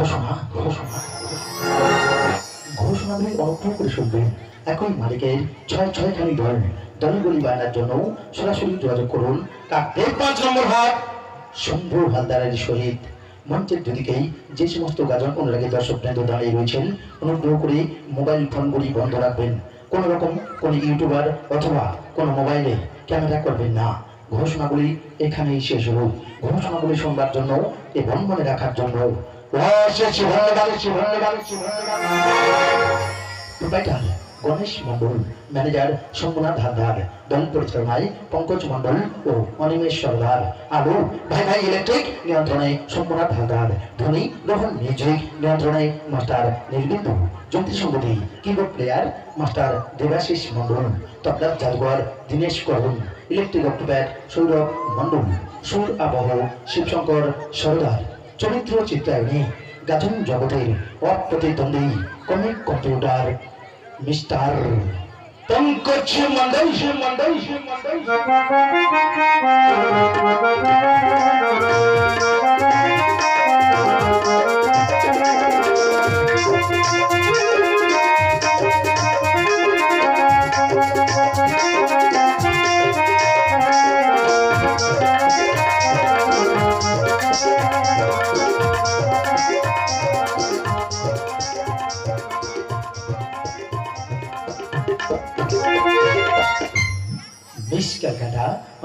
ঘোষণা ঘোষণা। ঘোষণাগুলি অনুগ্রহ করে শুনবেন একই মালিকের ছয় ছয়খানি দল দলগুলি বায়নার জন্য সরাসরি যোগাযোগ করুন। কাকদের পাঁচ নম্বর হাট শম্ভু হালদারের সহিত মঞ্চের দুদিকেই যে সমস্ত গাজন অনুরাগী দর্শক বৃন্দ দাঁড়িয়ে রয়েছেন অনুগ্রহ করে মোবাইল ফোনগুলি বন্ধ রাখবেন। কোনো রকম কোনো ইউটিউবার অথবা কোনো মোবাইলে ক্যামেরা করবেন না। ঘোষণাগুলি এখানেই শেষ হল। ঘোষণাগুলি শুনবার জন্য এবং মনে রাখার জন্য গণেশ মন্ডল ম্যানেজার শম্ভুনাথ হালদার দল পরিচালনায় পঙ্কজ মন্ডল ও অনিমেষ সরদার আলু ভাই ভাই ইলেকট্রিক নিয়ন্ত্রণে শম্ভুনাথ হালদার ধ্বনি রোহন মিউজিক নিয়ন্ত্রণে master Nirbindu Jyoti সম্পতি keyboard player master Debashis Mondal তবলার জাদুঘর দীনেশ করুন ইলেকট্রিক অক্টোপ্যাড সৌরভ মন্ডল সুর আবহ শিবশঙ্কর সরদার চরিত্র চিত্রায়নে গাজন জগতের অপ্রতিদ্বন্দ্বী comic computer mister Pankaj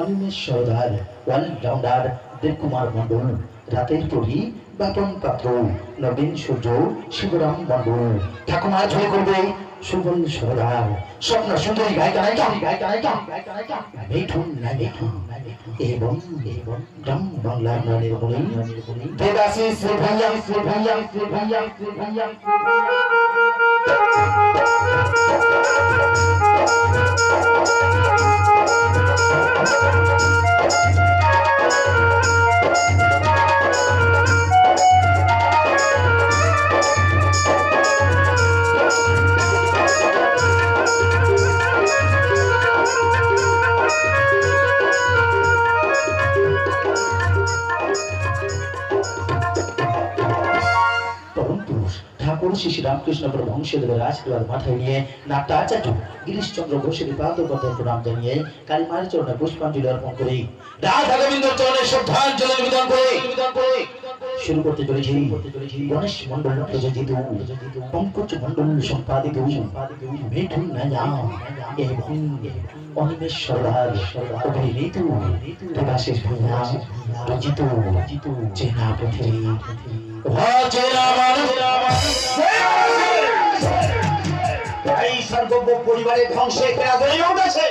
Animesh Sardar allrounder Debkumar Mondal রাতের পরি বাপন পাত্র নবীন সূর্য, শিবরাম মন্ডল ঠাকুমা জয় করবে সুবল সরদার স্বপ্ন সুন্দরী গায়িকা নায়িকা গায়িকা নায়িকা গায়িকা নায়িকা মিঠুন এবং এবং গ্রাম বাংলার নারীর বলি দেবাশিস শ্রী ভাইয়া শ্রী ভাইয়া শ্রী ভাইয়া শ্রী ভাইয়া বংশীয়দেবের আশীর্বাদ মাথায় নিয়ে নাট্যাচার্য গিরিশ চন্দ্র ঘোষের পাদ পদ্মের প্রণাম জানিয়ে কালীমার চরণে পুষ্পাঞ্জলি অর্পণ করে। চরণে শ্রদ্ধাঞ্জলি করে। শুরু করতে চলেছি। গণেশ মন্ডল প্রযোজিত পঙ্কজ মন্ডল সম্পাদিত মিঠুন নায়া এবং অনিমেষ সরদার অভিনীত ভাইয়া রচিত চেনা এই পরিবারের ধ্বংসে ধরে উঠেছে।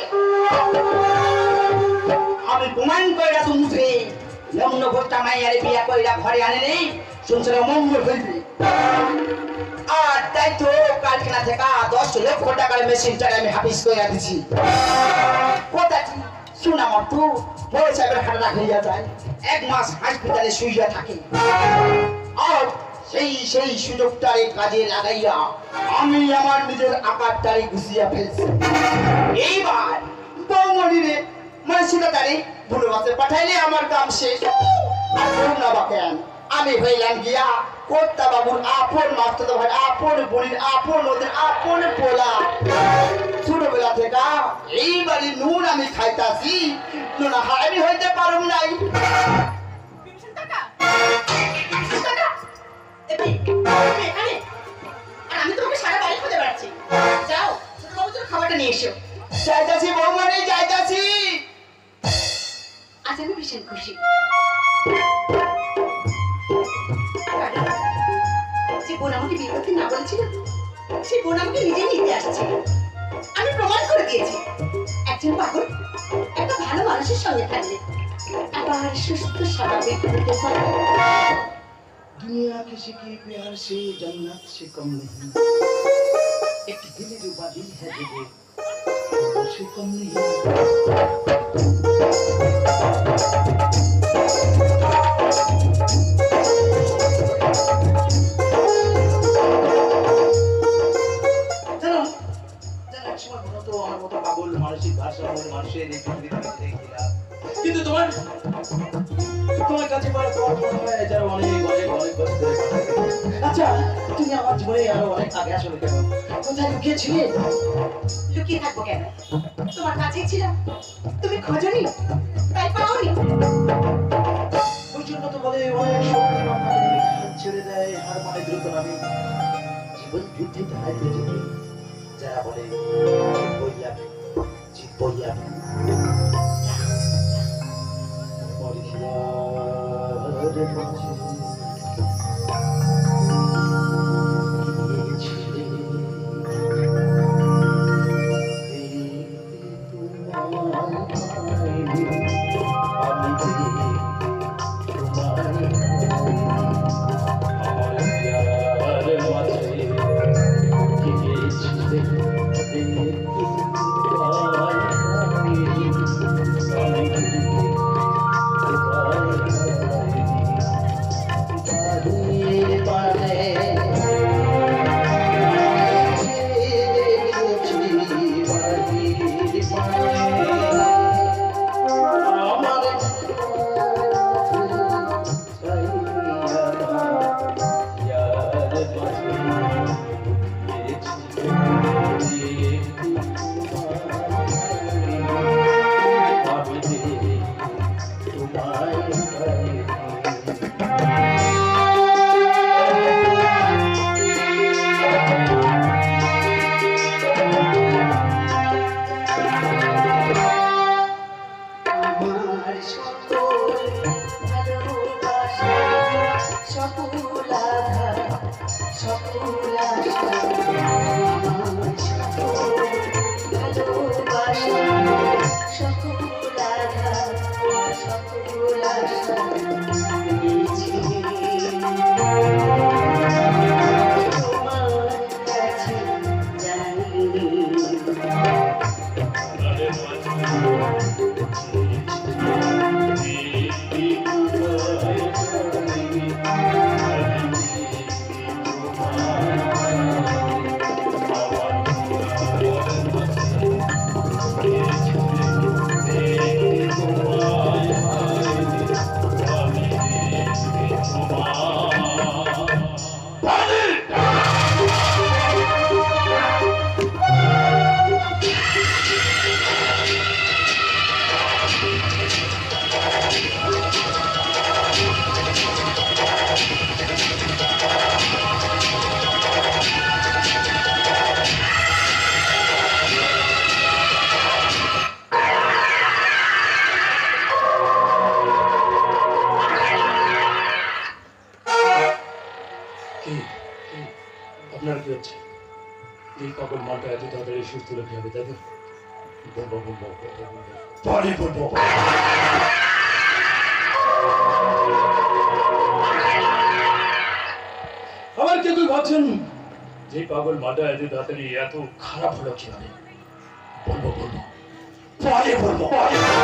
আমি প্রমাণ কইরা তো মুখে লগ্ন ভোটটা মাইয়ারে বিয়া কইরা ঘরে আনে নেই সংসারে মঙ্গল হইবে আর তাই তো কারখানা থেকে দশ লক্ষ টাকার আমি দিছি। যায়। এক মাস হাসপাতালে শুইয়া থাকে। আর সেই সুযোগটারে কাজে লাগাইয়া আমি আমার নিজের আকারটারে গুছিয়ে ফেলছি। এইবার বৌমণিরে মানে সীতাটারে বুড়ো মাসে পাঠাইলে আমার কাম শেষ। আর করুণা বাকেন, আমি হইলাম গিয়া কর্তা বাবুর আপন মাস্টার ভাই, আপন বোনের, আপন ওদের আপন পোলা। ছোটবেলা থেকে এই বাড়ি নুন আমি খাইতাছি, নুন হারামি হইতে পারুম নাই। এখানে আর আমি তোমাকে সারা বাড়ি খুঁজে বেড়াচ্ছি যাও ছোট বাবু তোর খাবারটা নিয়ে এসো। যাইতাছি বৌমণি যাইতাছি। আজ আমি ভীষণ খুশি। যে বোন আমাকে বিয়ে করতে না বলেছিল সেই বোন আমাকে নিজে নিতে আসছে। আমি প্রমাণ করে দিয়েছি একজন পাগল একটা ভালো মানুষের সঙ্গে থাকলে। আবার সুস্থ স্বাভাবিক হতে পারে। दुनिया किसी के प्यार से जन्नत से कम नहीं एक दिल जो बादल है दिले उससे कम नहीं জানো জানো এক সময় মনে হতো আমার মতো পাগল মানসিক ভারসাম্য মানুষের এই পৃথিবীতে দেখছিলাম কিন্তু তোমার তোমার কাছে অনেক অনেক অনেক। আচ্ছা তুমি আমার জীবনে আরও অনেক আগে আসলে কেন? কোথায় লুকিয়েছিলে? লুকিয়ে থাকব কেন? তোমার কাছেই ছিলাম। তুমি খোঁজনি? তাই পাওনি? ওই জন্য তো বলে অনেক হাল ছেড়ে দেয় হার মানে দ্রুত নামে জীবন যুদ্ধে দাঁড়ায় যারা বলে জিতবই আমি জিতবই আমি বলব পরে আবার কে তুই ভাবছেন? যে পাগল মাদা এত তাড়াতাড়ি এত খারাপ হলো কীভাবে? বলব বলব। পরে বলব পরে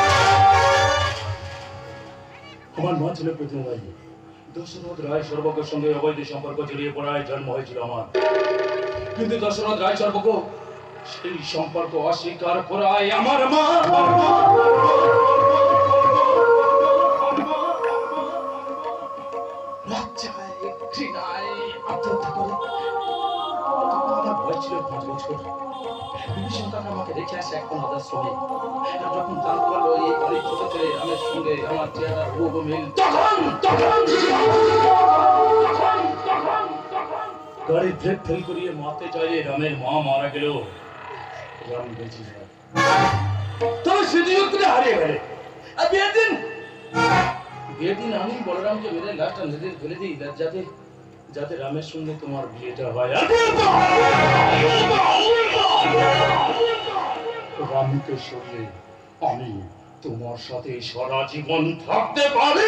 আমার মা ছিল প্রতিমবাই দশরথ রায় সর্বকের সঙ্গে অবৈধ সম্পর্ক জড়িয়ে পড়ায় জন্ম হয়েছিল আমার কিন্তু দশরথ রায় সর্বক সেই সম্পর্ক অস্বীকার করায় আমার মা ছিল পাঁচ বছর বিভীষণ আমাকে দেখে আসে এখন আশ্রমে আর যখন জানতে পারল এই বাড়ির ছোট সঙ্গে আমার চেহারা রূপ মিল তখন তখন তখন, তখন, তখন। গাড়ি ব্রেক ফেল করিয়ে চাইলে রামের মা মারা গেল। রাম বেঁচে যায়। তবে সুযোগ হারিয়ে গেলে আর বিয়ের দিন? বিয়ের দিন আমি বলরামকে মেরে লাশটা নদীতে ফেলে দিই যাতে যাতে রামের সঙ্গে তোমার বিয়েটা হয়। আর রামকে সরিয়ে আমি তোমার সাথে সারা জীবন থাকতে পারি?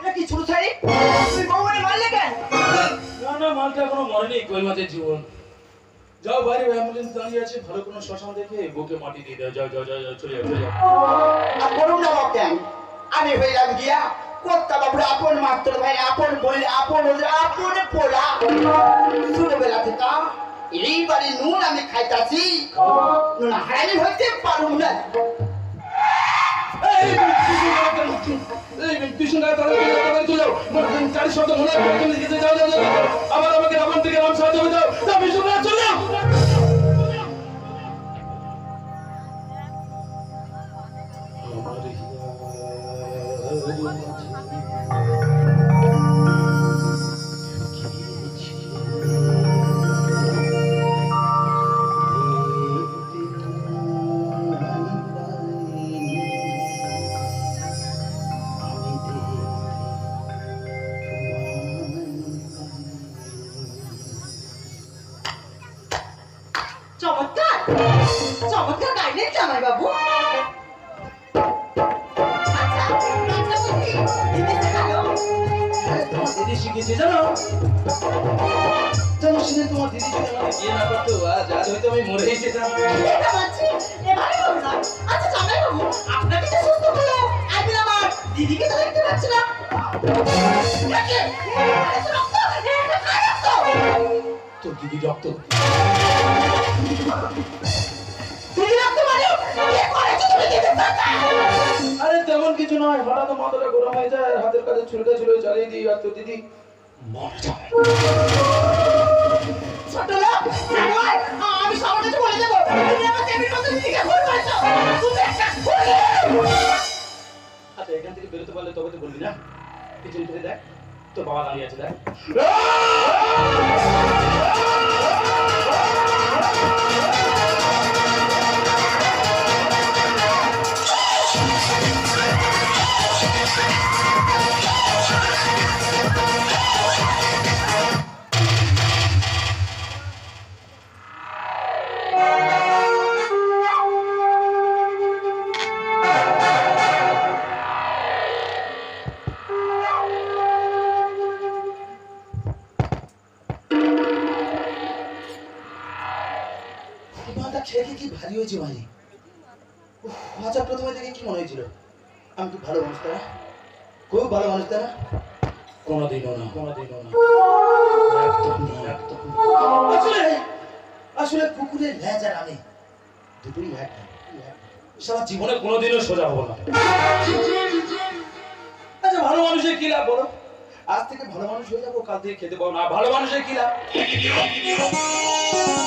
এ কি ছোট ছাড়ি তুই মারলে কেন না না মালটা এখনও মরেনি কই মাছের জীবন? যাও বাইরে অ্যাম্বুলেন্স দাঁড়িয়ে আছে ভালো কোনো শ্মশান দেখে বুকে মাটি দিয়ে দাও যাও যাও যাও যাও, চলে যাও চলে যাও। করুন না কেন? আমি হইলাম গিয়া কর্তা বাবুর আপন মাত্র ভাই আপন বলি আপন ওদের আপন ছোটবেলা থেকে এই বাড়ি নুন আমি খাইতাছি নুন হারানি হইতে পারুম না। আবার আমাকে রাবণ থেকে রাম সাহায্য হয়ে যাও। যাও, কৃষ্ণ গায়ে চলে যাও। জামাই বাবু? আচ্ছা আচ্ছা তোমার দিদি শিখেছে জানো? জানো শুনে তোমার দিদি যদি আমাকে বিয়ে না করতো আজ আজ হয়তো আমি মরেই যেতাম। আচ্ছা জামাই বাবু আপনাকে তো সুস্থ আমার দিদিকে দেখতে পাচ্ছি না। তোর দিদি রক্ত। দিদি আরে তেমন কিছু নয় হঠাৎ মাথাটা গরম হয়ে যায় আর হাতের কাছে ছুলকা ছুলে চালিয়ে দিই। আর তোর দিদি মরে যায়। ছোট লোক আমি সবার কাছে বলে দেবো তুমি আমার দেবীর মতো দিদিকে ভুল করেছ? তুমি একটা আচ্ছা এখান থেকে বেরোতে পারলে তবে তো বলবি না? পিছন ফিরে দেখ তোর বাবা দাঁড়িয়ে আছে দেখ। Yeah. ভালো মানুষের কি লাভ বলো? আজ থেকে ভালো মানুষ হয়ে যাব, কাল থেকে খেতে পাবো না। ভালো মানুষের কি লাভ?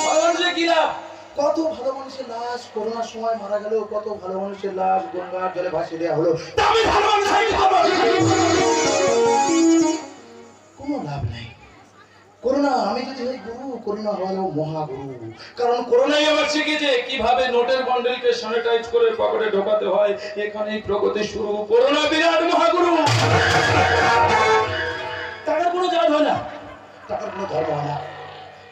ভালো মানুষের কি লাভ? কত ভালো মানুষের লাশ, করোনার সময় মারা গেল, কত ভালো মানুষের লাশ গঙ্গার জলে ভাসিয়ে দেওয়া হলো? কোনো লাভ নেই। করোনা আমি যদি হই গুরু করোনা হলো মহাগুরু। কারণ করোনাই আমার শিখেছে, কীভাবে নোটের বান্ডেলকে স্যানিটাইজ করে পকেটে ঢোকাতে হয়, এখানেই প্রগতি শুরু। করোনা বিরাট মহাগুরু! টাকার কোনো জাত হয় না। টাকার কোনো ধর্ম হয় না।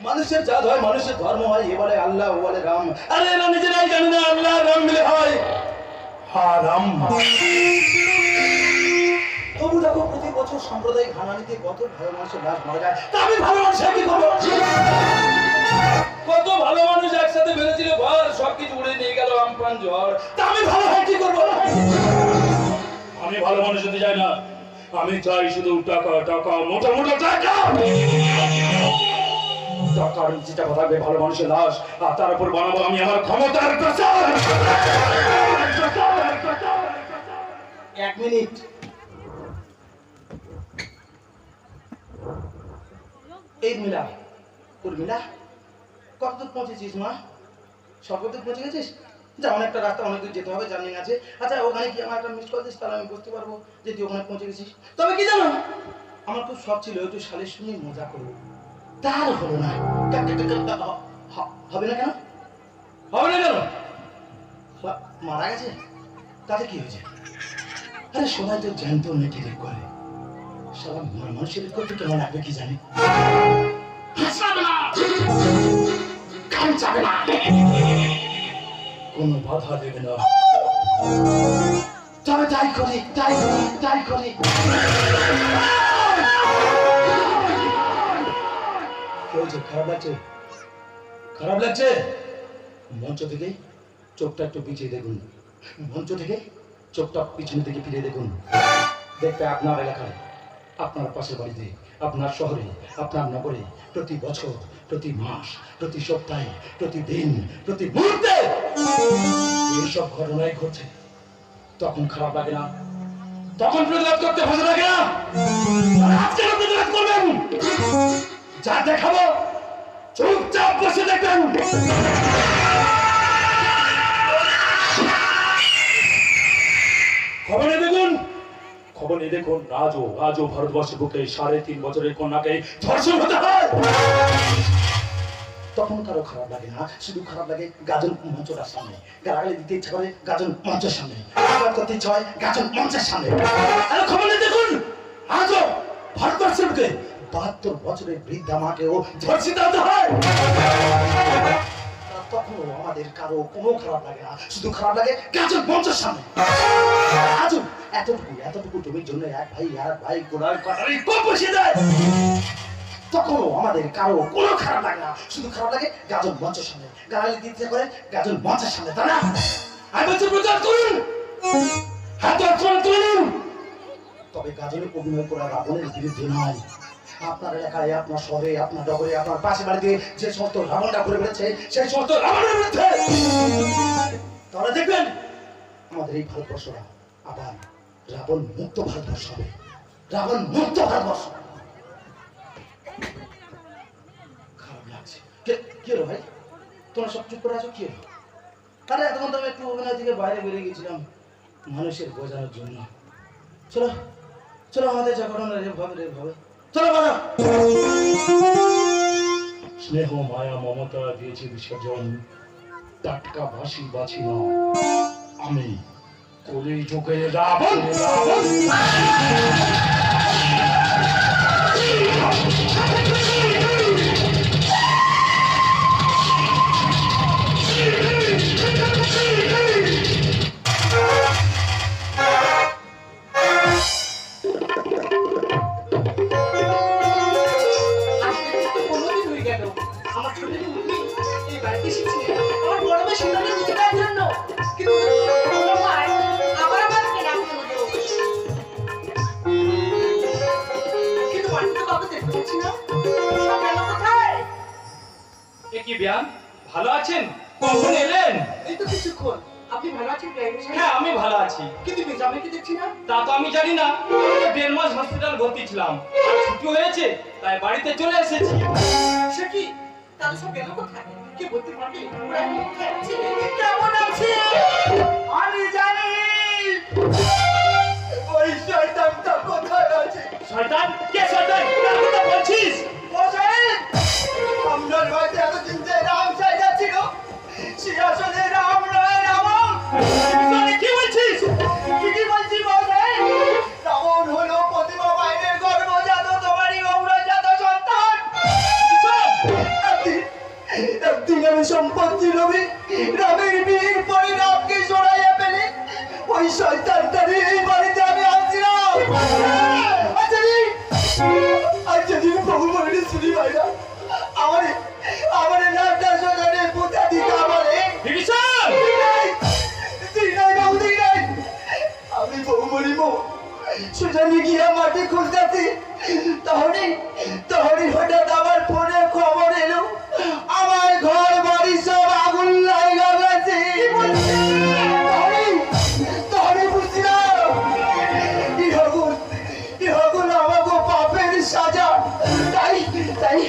মানুষের জাত হয়, মানুষের ধর্ম হয়, এ বলে আল্লাহ, ও বলে রাম। আরে এরা নিজেরাই জানে না, আল্লাহ রাম মিলে হয়। দেখো প্রতি বছর সাম্প্রদায়িক হানানিতে কত ভালো মানুষের লাশ মারা যায়, তা আমি ভালো মানুষ হয়ে কি করব কত ভালো মানুষ একসাথে বেরোছিল ঘর, সবকিছু উড়ে নিয়ে গেল আমফান ঝড়। তা আমি ভালো হয় কি করব? আমি ভালো মানুষ হতে চাই না। আমি চাই শুধু টাকা টাকা, মোটা মোটা টাকা। টাকার যেটা থাকবে, ভালো মানুষের লাশ। আর তার উপর বানাবো আমি আমার ক্ষমতার প্রচার। এক মিনিট। এই মিলা উর্মিলা কত দূর পৌঁছেছিস মা? সব দূর পৌঁছে গেছিস? যা, অনেকটা রাস্তা, অনেক দূর যেতে হবে জার্নিং আছে। আচ্ছা ওখানে কি আমার একটা মিস কল দিস, তাহলে আমি বুঝতে পারব যে তুই ওখানে পৌঁছে গেছিস। তবে কি জানো, আমার খুব শখ ছিল একটু শালের সঙ্গে মজা করব। তার হলো না। কা- কা- কা- কা- হবে না কেন? হবে না কেন? মারা গেছে? তাতে কি হয়েছে? আরে, সবাই তো জ্যান্ত রেপ করে। সারা মানুষের করতে কেমন লাগবে কি জানি? কান বাধা দেবে না। তবে তাই করি তাই করি তাই করি। হয়েছে খারাপ লাগছে? খারাপ লাগছে? মঞ্চ থেকে চোখটা একটু পিছিয়ে দেখুন। মঞ্চ থেকে চোখটা পিছনের দিকে ফিরে দেখুন। দেখবে আপনার এলাকায় আপনার পাশের বাড়িতে, আপনার শহরে, আপনার নগরে, প্রতি বছর, প্রতি মাস, প্রতি সপ্তাহে প্রতিদিন প্রতি মুহূর্তে এইসব ঘটনাই ঘটছে। তখন খারাপ লাগে না। তখন প্রতিবাদ করতে ভালো লাগে না। আজকে প্রতিবাদ করবেন। যা দেখাবো, চুপচাপ বসে দেখবেন। খবরে খবরে দেখুন আজও আজও ভারতবর্ষের বুকে সাড়ে তিন বছরের কন্যাকে ধর্ষণ হতে তখন কারও খারাপ লাগে না, শুধু খারাপ লাগে গাজন মঞ্চটার সামনে। গালাগালি দিতে ইচ্ছা করে গাজন মঞ্চের সামনে। প্রতিবাদ করতে ইচ্ছা হয় গাজন মঞ্চের সামনে। খবরে দেখুন আজও ভারতবর্ষের বুকে বাহাত্তর বছরের বৃদ্ধা মাকেও ধর্ষিত হতে হয়! তখনও আমাদের কারও কোনো খারাপ লাগে না। শুধু খারাপ লাগে গাজন মঞ্চের সামনে। আজও এতটুকু এতটুকু জমির জন্য এক ভাই আর ভাই গোড়ার কাটারি কম বসিয়ে দেয়। তখনও আমাদের কারও কোনো খারাপ লাগে না। শুধু খারাপ লাগে গাজন মঞ্চের সামনে। গালালি দিতে করে গাজন মঞ্চের সামনে, তাই না? আমি বলছি, প্রচার করুন! হাত তুলুন তবে গাজনে অভিনয় করা রাবণের বিরুদ্ধে নয়। আপনার এলাকায়, আপনার শহরে, আপনার নগরে আপনার পাশে বাড়িতে যে সমস্ত রাবণটা ঘুরে বেড়েছে সেই সমস্ত রাবণের বিরুদ্ধে! তাহলে দেখবেন, আমাদের এই ভারতবর্ষটা আবার রাবণ মুক্ত ভারতবর্ষ হবে। রাবণ মুক্ত ভারতবর্ষ! খারাপ লাগছে। ভাই? তোমরা সব চুপ করে আছো? আমি একটু বাইরে বেরিয়ে মানুষের বোঝানোর জন্য। চলো চলো আমাদের যা ঘটনা রে, ভাবে রে, ভাবে। চলো বাবা স্নেহ মায়া মমতা দিয়েছে বিসর্জন। টাটকা ভাসি বাছি না। আমি কলি চোখে রাবণ। রাবণ কি বিয়ান ভালো আছেন? কখন এলেন? এই তো কিছুক্ষণ। আপনি ভালো আছেন হ্যাঁ আমি ভালো আছি। কিন্তু দেখছি না? তা তো আমি জানি না। দেড় মাস হসপিটাল ভর্তি ছিলাম। ছুটি হয়েছে তাই বাড়িতে চলে এসেছি। সে কি? তাহলে সব গেল কোথায়? কে বলতে পারবে ওরা কোথায় আছে? কেমন আছে? আমি জানি। ওই শয়তানটা কোথায় আছে? শয়তান? কে শয়তান? কার কথা বলছিস? মশাই! আপনার বাড়িতে এতদিন সম্পত্তি লোভে রামের বিয়ের পরে রামকে সরাইয়া ফেলে ওই শয়তানটারে এই বাড়িতে আমি আনছিলাম। আচ্ছা আচ্ছা প্রভু বলে শুনি ভাইরা আমারে সুজানি গিয়া মাটি খুঁজতেছি তাহলে তাহলে হঠাৎ আমার ফোনে খবর এলো। আমার ঘর বাড়ি সব আগুন লাগা গেছে। সাজা। তাই তাই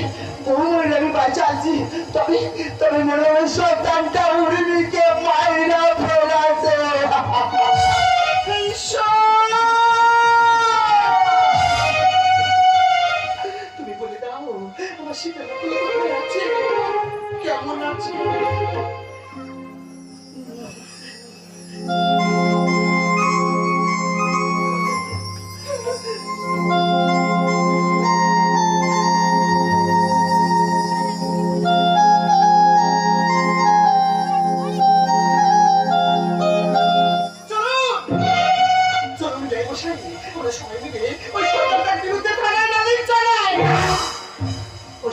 বহুমূল্য আমি বাঁচাচ্ছি। তবে তবে মনে হয় সন্তানটা উর্মিকে মায়েরা ওই শয়তানটার বিরুদ্ধে থানায় নালিশ জানাই ওই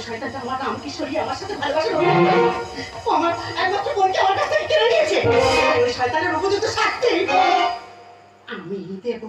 আমার সাথে ভালোবাসা আমার একমাত্র বোনকে আমার কাছ নিয়েছে। ওই শয়তানের উপযুক্ত শাস্তি আমি দেবো।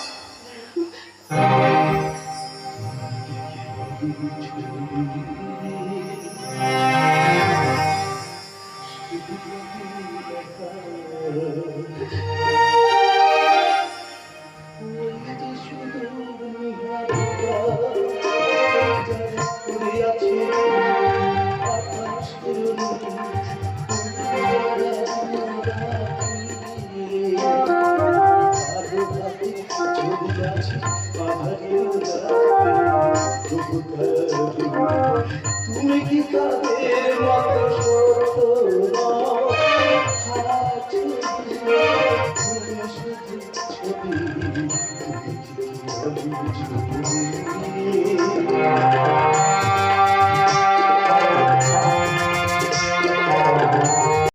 each day.